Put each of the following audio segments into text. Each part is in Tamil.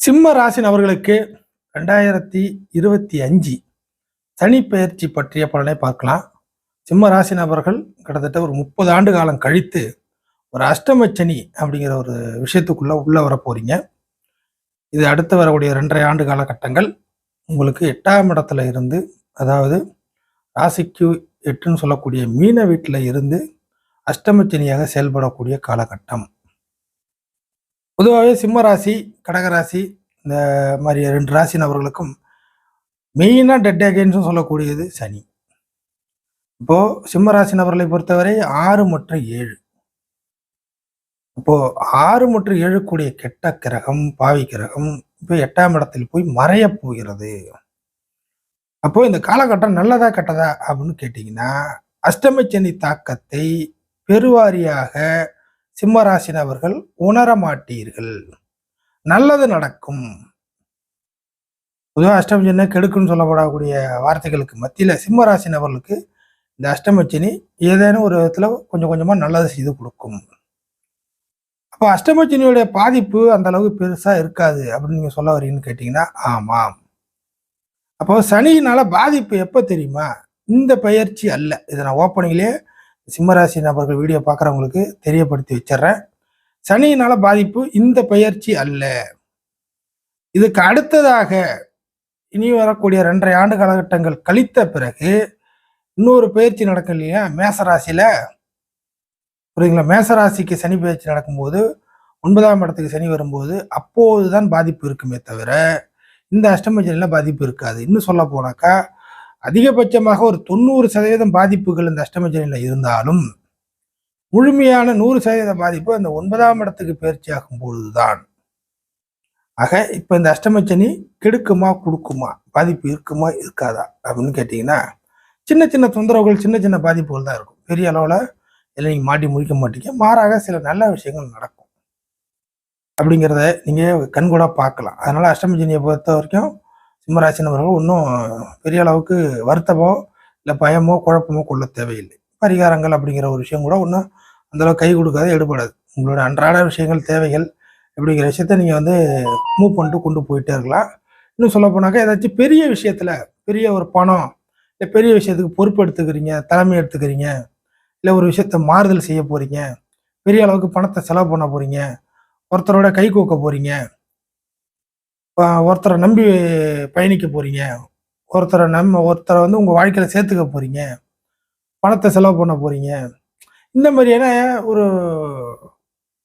சிம்ம ராசி நபர்களுக்கு ரெண்டாயிரத்தி இருபத்தி அஞ்சு சனி பயிற்சி பற்றிய பலனை பார்க்கலாம். சிம்ம ராசி நபர்கள் கிட்டத்தட்ட ஒரு முப்பது ஆண்டு காலம் கழித்து ஒரு அஷ்டம சனி அப்படிங்கிற ஒரு விஷயத்துக்குள்ளே உள்ளே வர போகிறீங்க இது அடுத்து வரக்கூடிய ரெண்டரை ஆண்டு காலகட்டங்கள் உங்களுக்கு எட்டாம் இடத்துல இருந்து அதாவது ராசிக்கு எட்டுன்னு சொல்லக்கூடிய மீன வீட்டில் இருந்து அஷ்டமச்சனியாக செயல்படக்கூடிய காலகட்டம். பொதுவாகவே சிம்ம ராசி கடகராசி இந்த மாதிரி ரெண்டு ராசி நபர்களுக்கும் மெயினாக டெட் அகேன்ஸும் சொல்லக்கூடியது சனி. இப்போது சிம்ம ராசி நபர்களை பொறுத்தவரை ஆறு மற்றும் ஏழு. இப்போது ஆறு மற்றும் ஏழு கூடிய கெட்ட கிரகம் பாவி கிரகம் இப்போ எட்டாம் இடத்தில் போய் மறைய போகிறது. அப்போ இந்த காலகட்டம் நல்லதா கெட்டதா அப்படின்னு கேட்டிங்கன்னா அஷ்டமச்சனி தாக்கத்தை பெருவாரியாக சிம்மராசினவர்கள் உணரமாட்டீர்கள் நல்லது நடக்கும். பொதுவாக சின்ன கெடுக்குன்னு சொல்லப்படக்கூடிய வார்த்தைகளுக்கு மத்தியில் சிம்மராசினவர்களுக்கு இந்த அஷ்டமச்சினி ஏதேனும் ஒரு விதத்தில் கொஞ்சம் கொஞ்சமாக நல்லது செய்து கொடுக்கும். அப்போ அஷ்டமச்சினியுடைய பாதிப்பு அந்த அளவுக்கு பெருசாக இருக்காது அப்படின்னு நீங்கள் சொல்ல வரீங்கன்னு கேட்டிங்கன்னா ஆமாம். அப்போ சனியினால பாதிப்பு எப்போ தெரியுமா? இந்த பயிற்சி அல்ல. இதை நான் ஓப்பனிங்லேயே சிம்மராசி நபர்கள் வீடியோ பார்க்குறவங்களுக்கு தெரியப்படுத்தி வச்சிடுறேன். சனியினால பாதிப்பு இந்த பயிற்சி அல்ல. இதுக்கு அடுத்ததாக இனி வரக்கூடிய ரெண்டரை ஆண்டு காலகட்டங்கள் கழித்த பிறகு இன்னொரு பயிற்சி நடக்கும் இல்லையா? மேசராசியில். புரியுதுங்களா? மேசராசிக்கு சனி பயிற்சி நடக்கும்போது ஒன்பதாம் இடத்துக்கு சனி வரும்போது அப்போது தான் பாதிப்பு இருக்குமே தவிர இந்த அஷ்டம பாதிப்பு இருக்காது. இன்னும் சொல்ல போனாக்கா அதிகபட்சமாக ஒரு தொண்ணூறு சதவீதம் பாதிப்புகள் இந்த அஷ்டம இருந்தாலும் முழுமையான நூறு சதவீத பாதிப்பு அந்த ஒன்பதாம் இடத்துக்கு பயிற்சி ஆகும் பொழுதுதான். ஆக இப்போ இந்த அஷ்டமச்சனி கெடுக்குமா கொடுக்குமா பாதிப்பு இருக்குமா இருக்காதா அப்படின்னு கேட்டிங்கன்னா சின்ன சின்ன தொந்தரவுகள் சின்ன சின்ன பாதிப்புகள் தான் இருக்கும். பெரிய அளவில் இதில் நீங்கள் மாட்டி முடிக்க மாட்டீங்க. மாறாக சில நல்ல விஷயங்கள் நடக்கும். அப்படிங்கிறத நீங்கள் கண்கூடாக பார்க்கலாம். அதனால் அஷ்டமச்சனியை பொறுத்த வரைக்கும் சிம்மராசி நபர்கள் ஒன்றும் பெரிய அளவுக்கு வருத்தமோ இல்லை பயமோ குழப்பமோ கொள்ள தேவையில்லை. பரிகாரங்கள் அப்படிங்கிற ஒரு விஷயம் கூட ஒன்றும் அந்தளவுக்கு கை கொடுக்காத எடுபடாது. உங்களோட அன்றாட விஷயங்கள் தேவைகள் இப்படிங்கிற விஷயத்த நீங்கள் வந்து மூவ் பண்ணிட்டு கொண்டு போயிட்டே இருக்கலாம். இன்னும் சொல்ல போனாக்கா ஏதாச்சும் பெரிய விஷயத்தில் பெரிய ஒரு பணம் இல்லை பெரிய விஷயத்துக்கு பொறுப்பு எடுத்துக்கிறீங்க தலைமை எடுத்துக்கிறீங்க இல்லை ஒரு விஷயத்த மாறுதல் செய்ய போகிறீங்க பெரிய அளவுக்கு பணத்தை செலவு பண்ண போகிறீங்க ஒருத்தரோட கை கோக்க போகிறீங்க ஒருத்தரை நம்பி பயணிக்க போகிறீங்க ஒருத்தரை நம்ம ஒருத்தரை வந்து உங்கள் வாழ்க்கையில் சேர்த்துக்க போகிறீங்க பணத்தை செலவு பண்ண போகிறீங்க இந்த மாதிரியான ஒரு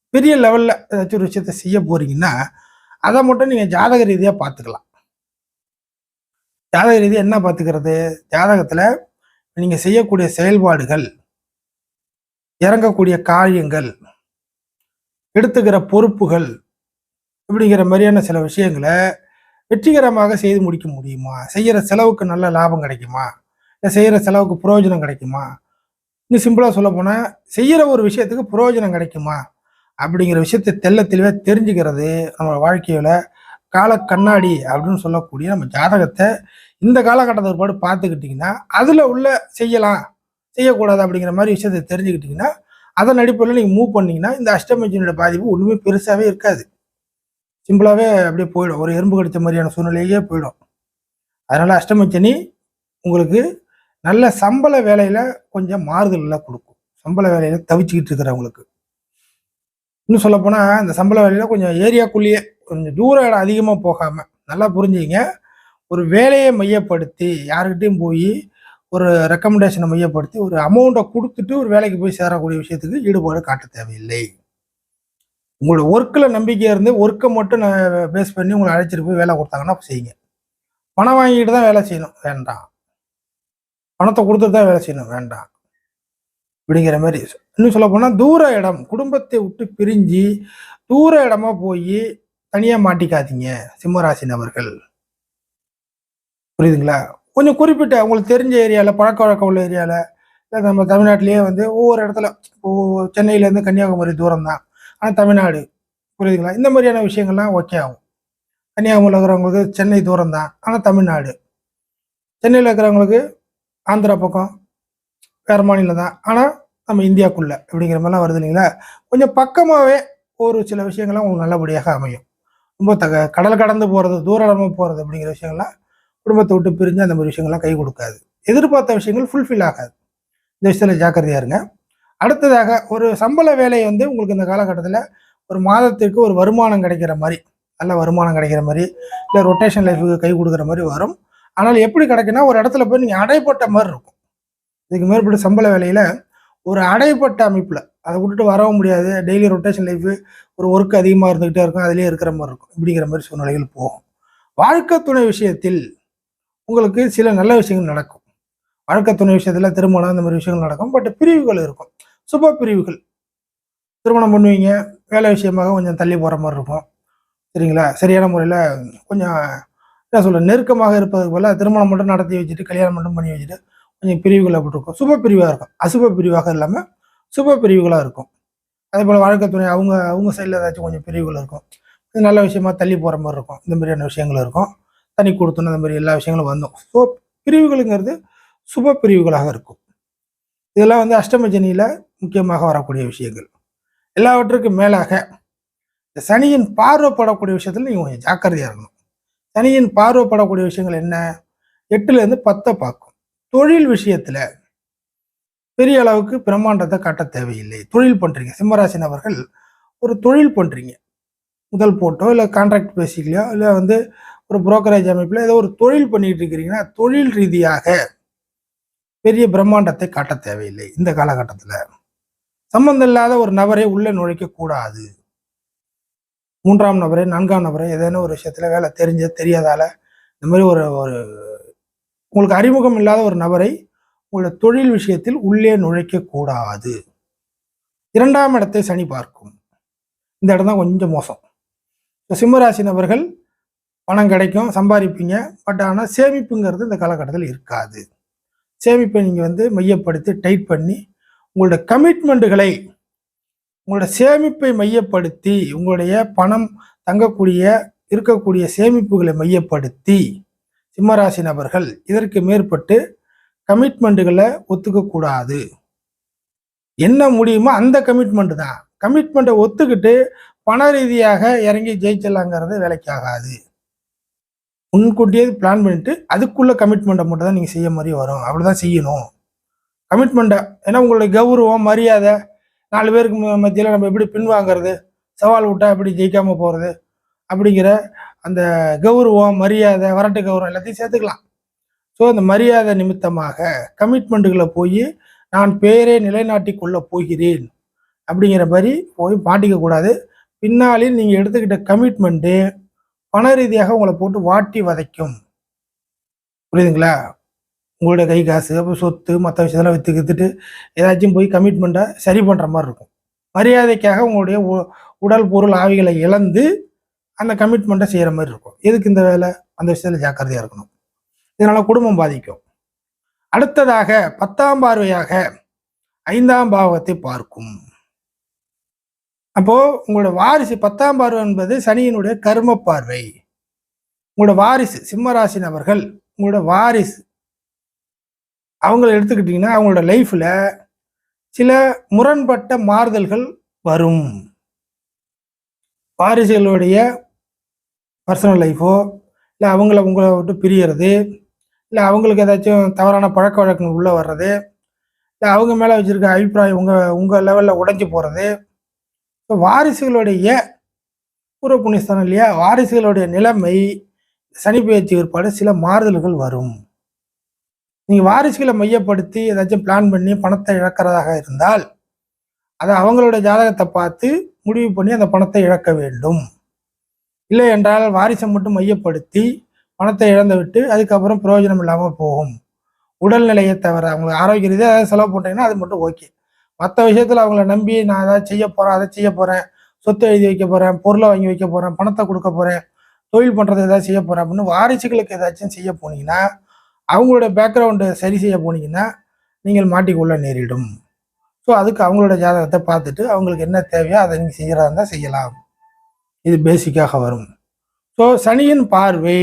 பெரிய லெவலில் ஏதாச்சும் ஒரு விஷயத்த செய்ய போகிறீங்கன்னா அதை மட்டும் நீங்கள் ஜாதக ரீதியாக பார்த்துக்கலாம். ஜாதக ரீதியாக என்ன பார்த்துக்கிறது? ஜாதகத்தில் நீங்கள் செய்யக்கூடிய செயல்பாடுகள் இறங்கக்கூடிய காரியங்கள் எடுத்துக்கிற பொறுப்புகள் இப்படிங்கிற மாதிரியான சில விஷயங்களை வெற்றிகரமாக செய்து முடிக்க முடியுமா? செய்கிற செலவுக்கு நல்ல லாபம் கிடைக்குமா? இல்லை செய்கிற செலவுக்கு பிரயோஜனம் கிடைக்குமா? இன்னும் சிம்பிளாக சொல்ல போனால் செய்கிற ஒரு விஷயத்துக்கு பிரயோஜனம் கிடைக்குமா? அப்படிங்கிற விஷயத்தை தெல்ல தெளிவாக தெரிஞ்சுக்கிறது நம்ம வாழ்க்கையில் கால கண்ணாடி அப்படின்னு சொல்லக்கூடிய நம்ம ஜாதகத்தை இந்த காலகட்டத்தை ஒருபாடு பார்த்துக்கிட்டிங்கன்னா அதில் உள்ள செய்யலாம் செய்யக்கூடாது அப்படிங்கிற மாதிரி விஷயத்தை தெரிஞ்சுக்கிட்டிங்கன்னா அதன் அடிப்படையில் நீங்கள் மூவ் பண்ணிங்கன்னா இந்த அஷ்டமஜினோட பாதிப்பு ஒன்றுமே பெருசாகவே இருக்காது. சிம்பிளாகவே அப்படியே போயிடும். ஒரு எறும்பு கடித்த மாதிரியான சூழ்நிலையே போயிடும். அதனால் அஷ்டமச்சனி உங்களுக்கு நல்ல சம்பள வேலையில் கொஞ்சம் மாறுதலெல்லாம் கொடுக்கும். சம்பள வேலையில் தவிச்சுக்கிட்டு இருக்கிறவங்களுக்கு. இன்னும் சொல்லப்போனால் இந்த சம்பள வேலையில் கொஞ்சம் ஏரியாக்குள்ளேயே கொஞ்சம் தூர இடம் அதிகமாக போகாமல் நல்லா புரிஞ்சுங்க ஒரு வேலையை மையப்படுத்தி யாருக்கிட்டையும் போய் ஒரு ரெக்கமெண்டேஷனை மையப்படுத்தி ஒரு அமௌண்ட்டை கொடுத்துட்டு ஒரு வேலைக்கு போய் சேரக்கூடிய விஷயத்துக்கு ஈடுபாடு காட்ட தேவையில்லை. உங்களோட ஒர்க்கில் நம்பிக்கையாக இருந்து ஒர்க்கை மட்டும் நான் பேஸ் பண்ணி உங்களை அழைச்சிட்டு போய் வேலை கொடுத்தாங்கன்னா செய்யுங்க. பணம் வாங்கிட்டு தான் வேலை செய்யணும். வேண்டாம். பணத்தை கொடுத்துட்டு தான் வேலை செய்யணும். வேண்டாம். அப்படிங்கிற மாதிரி இன்னும் சொல்ல போனால் தூர இடம் குடும்பத்தை விட்டு பிரிஞ்சு தூர இடமா போய் தனியாக மாட்டிக்காதீங்க சிம்மராசி நபர்கள். புரியுதுங்களா? கொஞ்சம் குறிப்பிட்ட உங்களுக்கு தெரிஞ்ச ஏரியாவில் பழக்க வழக்கம் உள்ள ஏரியாவில் இல்லை நம்ம தமிழ்நாட்டிலேயே வந்து ஒவ்வொரு இடத்துல இப்போ சென்னையிலேருந்து கன்னியாகுமரி தூரம் தான் ஆனால் தமிழ்நாடு. புரியுதுங்களா? இந்த மாதிரியான விஷயங்கள்லாம் ஓகே ஆகும். கன்னியாகுமரியில் இருக்கிறவங்களுக்கு சென்னை தூரம் தான் ஆனால் தமிழ்நாடு. சென்னையில் இருக்கிறவங்களுக்கு ஆந்திரா பக்கம் வேறு மாநிலம் தான் ஆனால் நம்ம இந்தியாக்குள்ளே அப்படிங்கிற மாதிரிலாம் வருது இல்லைங்களா? கொஞ்சம் பக்கமாகவே ஒரு சில விஷயங்கள்லாம் உங்களுக்கு நல்லபடியாக அமையும். ரொம்ப தக கடல் கடந்து போகிறது தூரமாக போகிறது அப்படிங்கிற விஷயங்கள்லாம் குடும்பத்தை விட்டு பிரிஞ்சு அந்த மாதிரி விஷயங்கள்லாம் கை கொடுக்காது. எதிர்பார்த்த விஷயங்கள் ஃபுல்ஃபில் ஆகாது. இந்த விஷயத்தில் ஜாக்கிரதையாக இருங்க. அடுத்ததாக ஒரு சம்பள வேலை வந்து உங்களுக்கு இந்த காலகட்டத்தில் ஒரு மாதத்திற்கு ஒரு வருமானம் கிடைக்கிற மாதிரி நல்ல வருமானம் கிடைக்கிற மாதிரி இல்லை ரொட்டேஷன் லைஃபுக்கு கை கொடுக்குற மாதிரி வரும். ஆனால் எப்படி கிடைக்குன்னா ஒரு இடத்துல போய் நீங்கள் அடைப்பட்ட மாதிரி இருக்கும். இதுக்கு மேற்பட்ட சம்பள வேலையில் ஒரு அடைப்பட்ட அமைப்பில் அதை விட்டுட்டு வரவும் முடியாது. டெய்லி ரொட்டேஷன் லைஃபு ஒரு ஒர்க் அதிகமாக இருந்துக்கிட்டே இருக்கும். அதிலே இருக்கிற மாதிரி இருக்கும். இப்படிங்கிற மாதிரி சூழ்நிலைகள் போகும். வாழ்க்கை துணை விஷயத்தில் உங்களுக்கு சில நல்ல விஷயங்கள் நடக்கும். வழக்கத்துணை துணை விஷயத்தில் திருமணம் இந்த மாதிரி விஷயங்கள் நடக்கும். பட் பிரிவுகள் இருக்கும். சுப பிரிவுகள். திருமணம் பண்ணுவீங்க. வேலை விஷயமாக கொஞ்சம் தள்ளி போகிற மாதிரி இருக்கும். சரிங்களா? சரியான முறையில் கொஞ்சம் என்ன சொல்ல நெருக்கமாக இருப்பதுக்கு போல திருமணம் மட்டும் நடத்தி வச்சுட்டு கல்யாணம் மட்டும் பண்ணி வச்சுட்டு கொஞ்சம் பிரிவுகள் அப்படி இருக்கும். சுப பிரிவாக இருக்கும். அசுப பிரிவாக இல்லாமல் சுப பிரிவுகளாக இருக்கும். அதே போல் வாழ்க்கை துணை அவங்க அவங்க சைடில் ஏதாச்சும் கொஞ்சம் பிரிவுகள் இருக்கும். இது நல்ல விஷயமா தள்ளி போகிற மாதிரி இருக்கும். இந்த மாதிரியான விஷயங்கள் இருக்கும். தனி கொடுத்தணும் இந்த மாதிரி எல்லா விஷயங்களும் வந்தோம் ஸோ பிரிவுகளுங்கிறது சுப பிரிவுகளாக இருக்கும். இதெல்லாம் வந்து அஷ்டமஜனியில் முக்கியமாக வரக்கூடிய விஷயங்கள். எல்லாவற்றுக்கும் மேலாக இந்த சனியின் பார்வைப்படக்கூடிய விஷயத்தில் நீங்கள் கொஞ்சம் ஜாக்கிரதையாக இருக்கணும். சனியின் பார்வைப்படக்கூடிய விஷயங்கள் என்ன? எட்டுலேருந்து பத்தை பார்க்கும். தொழில் விஷயத்தில் பெரிய அளவுக்கு பிரம்மாண்டத்தை காட்ட தேவையில்லை. தொழில் பண்ணுறீங்க சிம்மராசி நபர்கள் ஒரு தொழில் பண்ணுறீங்க முதல் போட்டோ இல்லை கான்ட்ராக்ட் பேசிக்கலையோ இல்லை வந்து ஒரு புரோக்கரேஜ் அமைப்பில் ஏதோ ஒரு தொழில் பண்ணிகிட்டு இருக்கிறீங்கன்னா தொழில் ரீதியாக பெரிய பிரம்மாண்டத்தை காட்ட தேவையில்லை. இந்த காலகட்டத்தில். சம்பந்தம் இல்லாத ஒரு நபரை உள்ளே நுழைக்க கூடாது. மூன்றாம் நபரை நான்காம் நபரை ஏதேனும் ஒரு விஷயத்துல வேலை தெரிஞ்ச தெரியாதால இந்த மாதிரி ஒரு ஒரு உங்களுக்கு அறிமுகம் இல்லாத ஒரு நபரை உங்களோட தொழில் விஷயத்தில் உள்ளே நுழைக்க கூடாது. இரண்டாம் இடத்தை சனி பார்க்கும். இந்த இடம் தான் கொஞ்சம் மோசம். இப்போ சிம்மராசி நபர்கள் பணம் கிடைக்கும் சம்பாதிப்பீங்க பட் ஆனால் சேமிப்புங்கிறது இந்த காலகட்டத்தில் இருக்காது. சேமிப்பை நீங்கள் வந்து மையப்படுத்தி டைட் பண்ணி உங்களோட கமிட்மெண்ட்டுகளை உங்களோட சேமிப்பை மையப்படுத்தி உங்களுடைய பணம் தங்கக்கூடிய இருக்கக்கூடிய சேமிப்புகளை மையப்படுத்தி சிம்மராசி நபர்கள் இதற்கு மேற்பட்டு கமிட்மெண்ட்டுகளை ஒத்துக்கக்கூடாது. என்ன முடியுமோ அந்த கமிட்மெண்ட் தான். கமிட்மெண்ட்டை ஒத்துக்கிட்டு பண ரீதியாக இறங்கி ஜெயிச்சலாங்கிறது வேலைக்கு ஆகாது முன்கூட்டியே பிளான் பண்ணிட்டு அதுக்குள்ள கமிட்மெண்ட்டை மட்டும் தான் நீங்கள் செய்ய மாதிரி வரும். அப்படிதான் செய்யணும். கமிட்மெண்ட்டை ஏன்னா உங்களுடைய கௌரவம் மரியாதை நாலு பேருக்கு மத்தியில் நம்ம எப்படி பின்வாங்கிறது சவால் விட்டா எப்படி ஜெயிக்காமல் போகிறது அப்படிங்கிற அந்த கௌரவம் மரியாதை வரட்டு கௌரவம் எல்லாத்தையும் சேர்த்துக்கலாம். ஸோ அந்த மரியாதை நிமித்தமாக கமிட்மெண்ட்டுகளை போய் நான் பேரே நிலைநாட்டி கொள்ள போகிறேன் அப்படிங்கிற மாதிரி போய் மாட்டிக்கக்கூடாது பின்னாளில் நீங்கள் எடுத்துக்கிட்ட கமிட்மெண்ட்டு பண ரீதியாக உங்களை போட்டு வாட்டி வதைக்கும். புரியுதுங்களா? உங்களுடைய கை காசு அப்புறம் சொத்து மற்ற விஷயத்தெல்லாம் விற்று வித்துட்டு ஏதாச்சும் போய் கமிட்மெண்ட்டை சரி பண்ணுற மாதிரி இருக்கும். மரியாதைக்காக உங்களுடைய உ- உடல் பொருள் ஆவிகளை இழந்து அந்த கமிட்மெண்ட்டை செய்கிற மாதிரி இருக்கும். எதுக்கு இந்த வேலை? அந்த விஷயத்தில் ஜாக்கிரதையாக இருக்கணும். இதனால் குடும்பம் பாதிக்கும். அடுத்ததாக பத்தாம் பார்வையாக ஐந்தாம் பாவத்தை பார்க்கும். அப்போ உங்களோட வாரிசு பத்தாம் பார்வை என்பது சனியினுடைய கர்ம பார்வை. உங்களோட வாரிசு சிம்மராசி நபர்கள் உங்களோட வாரிசு. அவங்கள எடுத்துக்கிட்டிங்கன்னா அவங்களோட லைஃப்பில் சில முரண்பட்ட மாறுதல்கள் வரும். வாரிசுகளுடைய பர்சனல் லைஃபோ இல்லை அவங்கள உங்களை விட்டு பிரியறது இல்லை அவங்களுக்கு ஏதாச்சும் தவறான பழக்க வழக்கங்கள் உள்ளே வர்றது இல்லை அவங்க மேலே வச்சுருக்க அபிப்பிராயம் உங்கள் உங்கள் லெவலில் உடஞ்சி போகிறது இப்போ வாரிசுகளுடைய பூர்வ புண்ணியஸ்தானம் இல்லையா? வாரிசுகளுடைய நிலைமை சனி பயிற்சி ஏற்பாடு சில மாறுதல்கள் வரும். நீங்கள் வாரிசுகளை மையப்படுத்தி ஏதாச்சும் பிளான் பண்ணி பணத்தை இழக்கிறதாக இருந்தால் அதை அவங்களோட ஜாதகத்தை பார்த்து முடிவு பண்ணி அந்த பணத்தை இழக்க வேண்டும். இல்லை என்றால் வாரிசை மட்டும் மையப்படுத்தி பணத்தை இழந்து விட்டு அதுக்கப்புறம் பிரயோஜனம் இல்லாமல் போகும். உடல்நிலையை தவிர அவங்க ஆரோக்கிய ரீதியாக செலவு பண்ணுறீங்கன்னா அது மட்டும் ஓகே மற்ற விஷயத்தில் அவங்கள நம்பி நான் ஏதாவது செய்ய போகிறேன் அதை செய்ய போகிறேன் சொத்து எழுதி வைக்க போகிறேன் பொருளை வாங்கி வைக்க போகிறேன் பணத்தை கொடுக்க போகிறேன் தொழில் பண்ணுறது ஏதாவது செய்ய போகிறேன் அப்படின்னு வாரிசுகளுக்கு ஏதாச்சும் செய்ய போனீங்கன்னா அவங்களோட பேக்ரவுண்டு சரி செய்ய போனீங்கன்னா நீங்கள் மாட்டிக்கொள்ள நேரிடும். ஸோ அதுக்கு அவங்களோட ஜாதகத்தை பார்த்துட்டு அவங்களுக்கு என்ன தேவையோ அதை நீங்கள் செய்கிறதா இருந்தால் செய்யலாம். இது பேசிக்காக வரும். ஸோ சனியின் பார்வை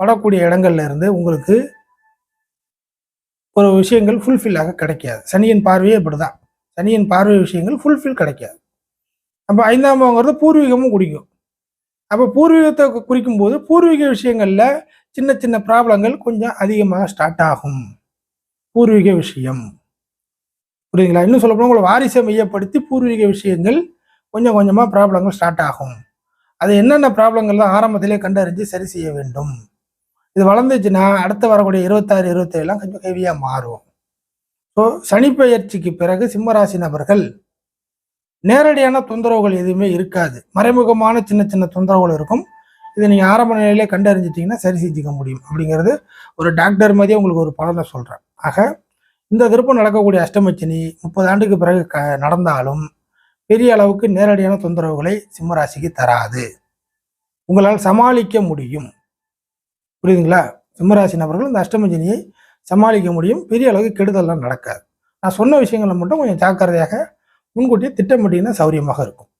படக்கூடிய இடங்கள்ல இருந்து உங்களுக்கு ஒரு விஷயங்கள் ஃபுல்ஃபில் ஆக கிடைக்காது. சனியின் பார்வையே இப்படி தான் சனியின் பார்வை விஷயங்கள் ஃபுல்ஃபில் கிடைக்காது. அப்போ ஐந்தாம் பாவங்கிறது பூர்வீகமும் குடிக்கும். அப்போ பூர்வீகத்தை குறிக்கும் போது பூர்வீக விஷயங்களில் சின்ன சின்ன ப்ராப்ளங்கள் கொஞ்சம் அதிகமாக ஸ்டார்ட் ஆகும். பூர்வீக விஷயம். புரியுதுங்களா? இன்னும் சொல்ல போனால் உங்களை வாரிசை மையப்படுத்தி பூர்வீக விஷயங்கள் கொஞ்சம் கொஞ்சமாக ப்ராப்ளங்கள் ஸ்டார்ட் ஆகும். அது என்னென்ன ப்ராப்ளங்கள்லாம் ஆரம்பத்திலே கண்டறிஞ்சு சரி செய்ய வேண்டும். இது வளர்ந்துச்சுன்னா அடுத்து வரக்கூடிய இருபத்தாறு இருபத்தேழுலாம் கொஞ்சம் ஹெவியாக மாறும். ஸோ சனிப்பெயர்ச்சிக்கு பிறகு சிம்மராசி நபர்கள் நேரடியான தொந்தரவுகள் எதுவுமே இருக்காது. மறைமுகமான சின்ன சின்ன தொந்தரவுகள் இருக்கும். இதை நீங்கள் ஆரம்ப நிலையிலே கண்டறிஞ்சிட்டிங்கன்னா சரி செஞ்சுக்க முடியும் அப்படிங்கிறது ஒரு டாக்டர் மாதிரியே உங்களுக்கு ஒரு பலனை சொல்கிறேன் ஆக இந்த திருப்பம் நடக்கக்கூடிய அஷ்டமச்சினி முப்பது ஆண்டுக்கு பிறகு க நடந்தாலும் பெரிய அளவுக்கு நேரடியான தொந்தரவுகளை சிம்மராசிக்கு தராது. உங்களால் சமாளிக்க முடியும். புரியுதுங்களா? சிம்மராசி நபர்கள் இந்த அஷ்டமஜினியை சமாளிக்க முடியும். பெரிய அளவுக்கு கெடுதல்லாம் நடக்காது. நான் சொன்ன விஷயங்களை மட்டும் கொஞ்சம் ஜாக்கிரதையாக முன்கூட்டியே திட்டமிட்டீங்கன்னா சௌரியமாக இருக்கும்.